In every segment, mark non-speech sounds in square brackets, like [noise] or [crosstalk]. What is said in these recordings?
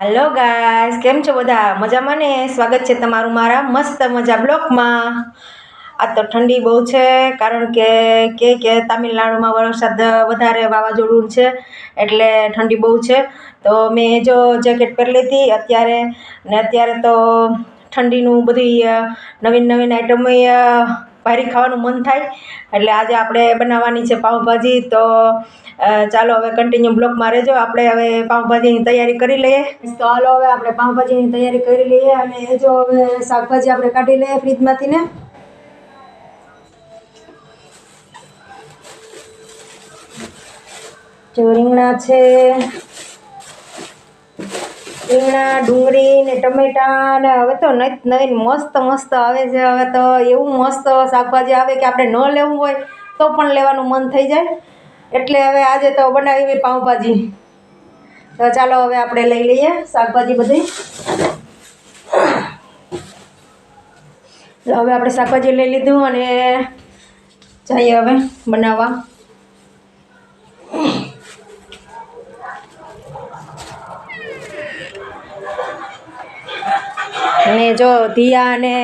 Hello guys કેમ છો બધા? મજામાં ને? સ્વાગત છે તમારું મારા મસ્ત મજા બ્લોકમાં. આ તો ઠંડી બહુ છે, કારણ કે કે કે તામિલનાડુમાં વરસાદ વધારે વાવાઝોડું છે, એટલે ઠંડી બહુ છે. તો મેં જો જેકેટ પહેરી લીધી અત્યારે, ને અત્યારે તો ઠંડીનું બધી નવીન નવીન આઈટમો ભારી ખાવાનું મન થાય. એટલે આજે આપણે બનાવવાની છે પાઉંભાજી. તો ચાલો હવે કન્ટિન્યુ બ્લોકમાં રહેજો. આપણે હવે પાઉંભાજીની તૈયારી કરી લઈએ. તો હાલો હવે આપણે પાઉંભાજીની તૈયારી કરી લઈએ અને એ જો હવે શાકભાજી આપણે કાઢી લઈએ ફ્રીજમાંથી ને. જો રીંગણા છે રીંગણા ડુંગળી ને ટમેટા ને હવે તો નવી નવીન મસ્ત મસ્ત આવે છે. હવે તો એવું મસ્ત શાકભાજી આવે કે આપણે ન લેવું હોય તો પણ લેવાનું મન થઈ જાય. એટલે હવે આજે તો બનાવી પાઉંભાજી. તો ચાલો હવે આપણે લઈ લઈએ શાકભાજી બધી. હવે આપણે શાકભાજી લઈ લીધું અને જઈએ હવે બનાવવા. અને જો ધીયા અને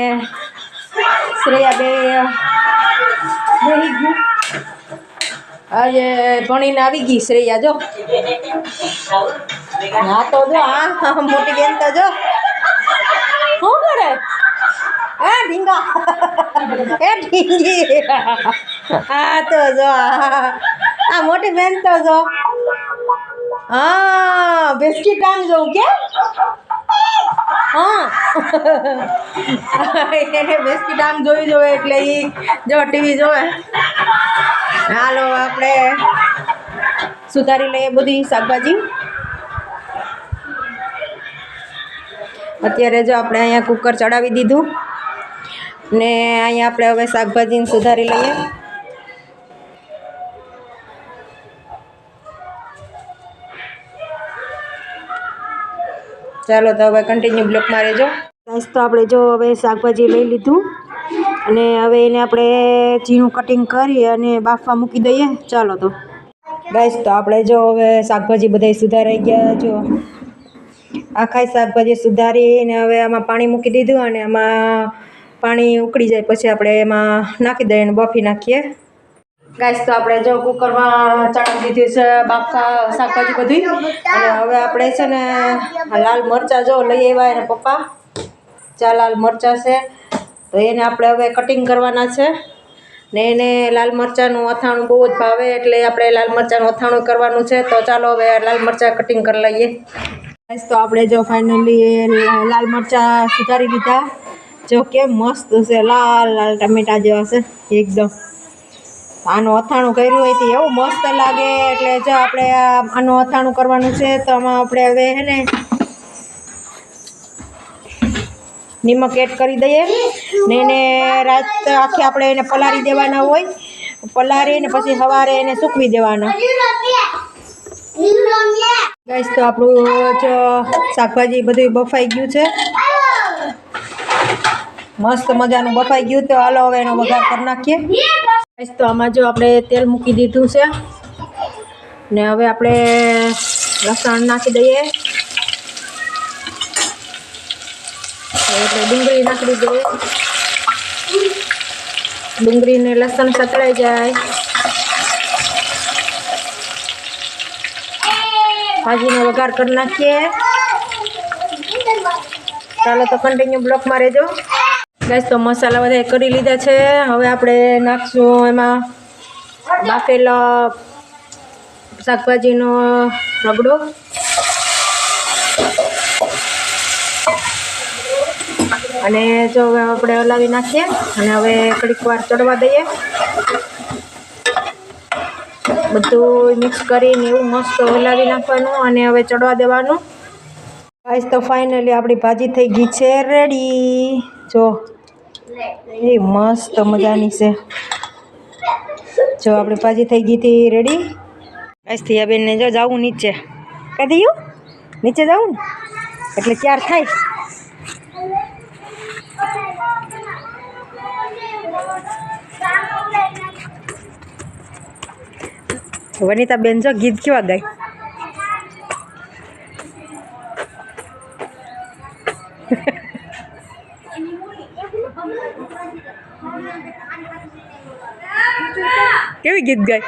શ્રેયા બે આજે ભણીને આવી ગઈ શ્રેયા, જો. હા તો જો, હા મોટી બેન તો જો. શું કરે? હા ઢીંગા. એ ઢીંગી. હા તો જો આ મોટી બેન તો જો. હા બેસ્ટી આમ જોઉં કે? હા. [laughs] એને બેસ્ટી ટાઈમ જોઈ જોવે એટલે એ જો ટીવી જોવે. હાલો, આપણે સુધારી લઈએ બધી શાકભાજી. અત્યારે જો આપણે અહીંયા કુકર ચડાવી દીધું. ને અહીંયા આપણે હવે શાકભાજીને સુધારી લઈએ. ચાલો તો હવે કન્ટિન્યુ બ્લોકમાં રહેજો. ગાઈસ તો આપણે જો હવે શાકભાજી લઈ લીધું અને હવે એને આપણે ઝીણું કટિંગ કરી અને બાફવા મૂકી દઈએ. ચાલો તો. ગાઈસ તો આપણે જો હવે શાકભાજી બધાય સુધારાઈ ગયા જો. આખાય શાકભાજી સુધારીને હવે આમાં પાણી મૂકી દીધું અને આમાં પાણી ઉકળી જાય. પછી આપણે એમાં નાખી દઈએ અને બફી નાખીએ. ગાઈસ તો આપણે જો કુકરમાં ચણા દીધું છે બાફા શાકભાજી બધી. અને હવે આપણે છે ને, લાલ મરચાં જો લઈ આવ્યા એને પપ્પા. ચા લાલ મરચાં છે. તો એને આપણે હવે કટિંગ કરવાના છે. ને એને લાલ મરચાંનું અથાણું બહુ જ ભાવે, એટલે આપણે લાલ મરચાંનું અથાણું કરવાનું છે. તો ચાલો હવે લાલ મરચાં કટિંગ કરી લઈએ. ગાઈસ તો આપણે જો ફાઇનલી લાલ મરચાં સુધારી લીધા. જો કેમ મસ્ત છે, લાલ લાલ ટમેટા જેવા છે, એકદમ. આનું અથાણું કર્યું હોય તો એવું મસ્ત લાગે. એટલે જો આપણે આનું અથાણું કરવાનું છે તો આમાં આપણે હવે હે ને નિમક એડ કરી દઈએ. ને એને રાત આખી આપણે એને પલાળી દેવાના હોય. પલાળીને પછી સવારે એને સૂકવી દેવાના. ગાઈસ તો આપણું જો શાકભાજી બધું બફાઈ ગયું છે. મસ્ત મજાનું બફાઈ ગયું. તો હાલો હવે એનો વઘાર કરી નાખીએ. તો આમાં જો આપણે તેલ મૂકી દીધું છે ને હવે આપણે લસણ નાખી દઈએ. એટલે ડુંગળી નાખી દઈએ. ડુંગળીને લસણ સતળાઈ જાય. ભાજીનો વઘાર કરી નાખીએ. ચાલો તો કન્ટિન્યુ બ્લોકમાં રહેજો. ગેસ તો મસાલા બધા કરી લીધા છે. હવે આપણે નાખશું એમાં બાફેલો શાકભાજીનો રગડો. અને જો આપણે હલાવી નાખીએ અને હવે ઘડીક વાર ચડવા દઈએ. બધું મિક્સ કરીને એવું મસ્ત હલાવી નાખવાનું અને હવે ચડવા દેવાનું. ગાઈસ તો ફાઇનલી આપણી ભાજી થઈ ગઈ છે રેડી જો. એ મસ્ત મજાની છે. જો આપણે પાછી થઈ ગઈ હતી રેડી આજથી આ બેનને જો જાવું નીચે. કહી દઉં નીચે જાવું ને? એટલે ક્યાર થાય. વનિતા બેન જો ગીત કેવા ગાય? [laughs] કેવી ગીત ગાય?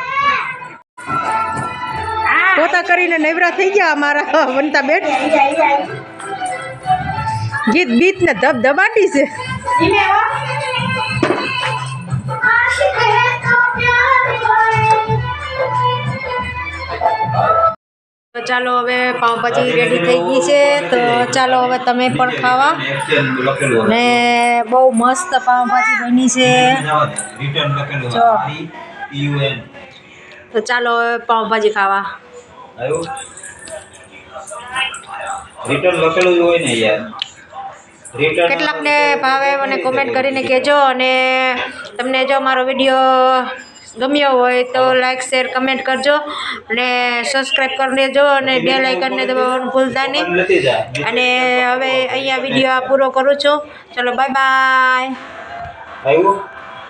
પોતા કરીને નવરા થઈ ગયા અમારા વનતા બેન. ગીત ગીત ને ધબ ધબાટી છે. તો ચાલો હવે પાઉંભાજી રેડી થઈ ગઈ છે. તો ચાલો હવે તમે પણ ખાવા. ને બહુ મસ્ત પાઉંભાજી બની છે. જો. તો ચાલો પાઉંભાજી ખાવા. રિટર્ન લખેલું હોય ને યાર. કેટલાકને ભાવે મને કોમેન્ટ કરીને કહેજો અને તમને જો મારો વીડિયો ગમ્યો હોય તો લાઈક શેર કમેન્ટ કરજો અને સબસ્ક્રાઈબ કરી દેજો અને બે લાઇકનને દબાવવાનું ભૂલતા નહીં. અને હવે અહીંયા વીડિયો આ પૂરો કરું છું. ચલો બાય બાય આવ્યું?